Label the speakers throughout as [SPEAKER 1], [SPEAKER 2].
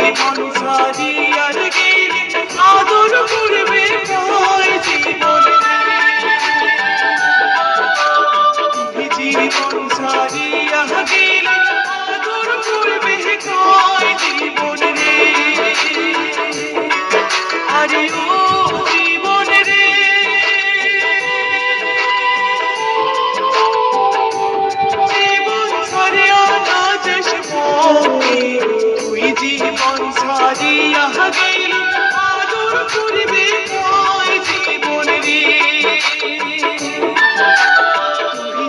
[SPEAKER 1] অনুসারী আর গেলে আদর করবে তোমায় জীবন। জীবন সারি আর গেলে আদর করবে তোমায় জীবন রে। জীবন ছাড়িয়া গেলে আদর করবে কয় জীবন রে।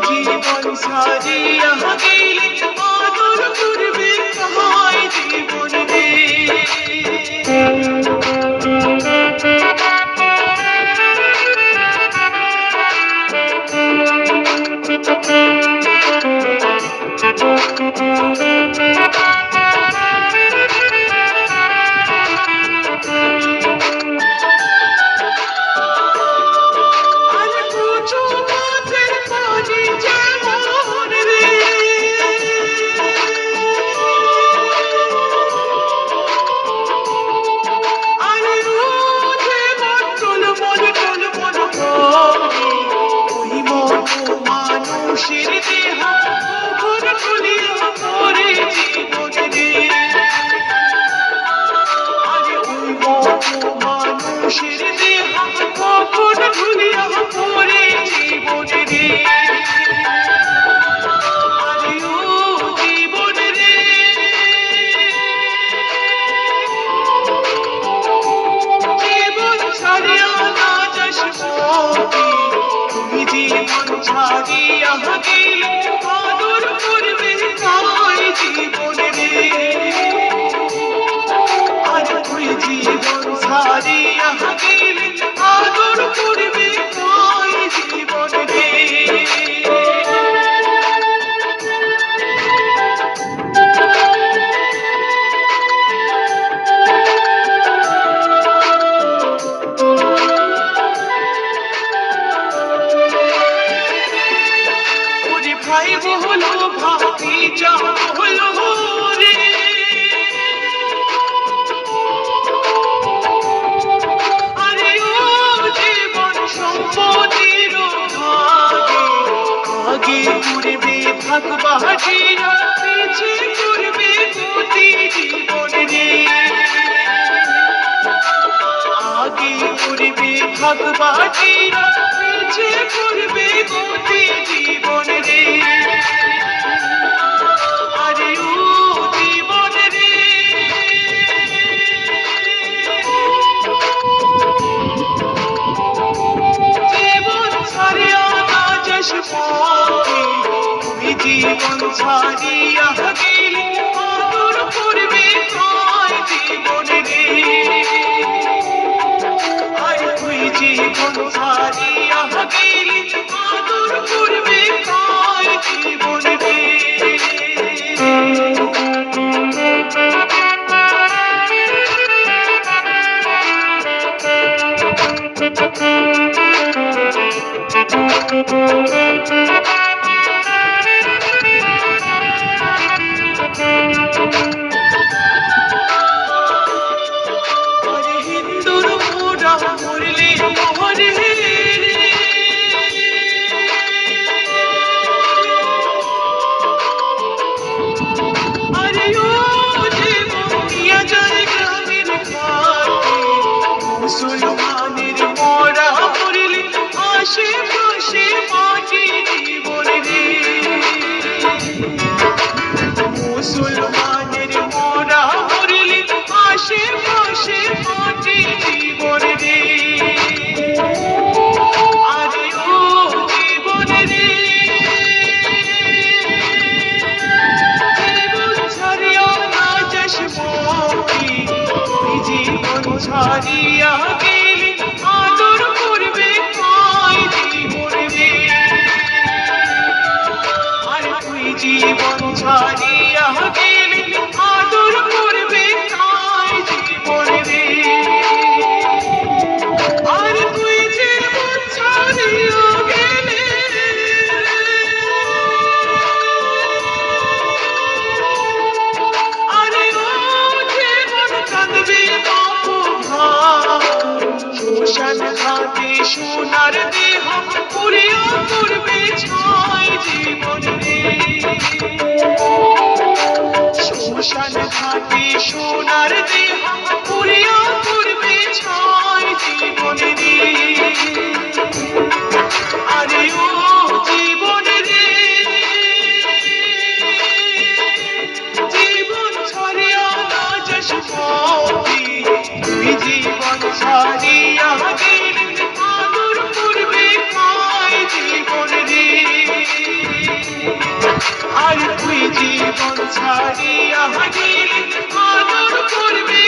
[SPEAKER 1] জীবন ছাড়িয়া গেলে আদর করবে কয় জীবন রে। আর জীবন ছাড়িয়া ভাগবাজিরা পিছে করবে গতি জীবন রে আগে করবে ভাগবাজিরা পিছে করবে গতি জীবন। রে জীবন ছাড়িয়া গেলে আদর করবে কার জীবন রে আর তুই জীবন ছাড়িয়া গেলে আদর করবে কার জীবন রে আরে মুসলমানের মরা মরলে আশে পাশে মাটি জীবন। রে ছাড়িয়া সোনার দেহ পুরিয়া করবে ছয় জীবন শ্মশান ঘাটে সোনার দেহ পুরিয়া করবে ছয় জীবন জীবন ছাড়িয়া না যাস জীবন আর তুই জীবন ছাড়িয়া হারিয়ে আদর করবে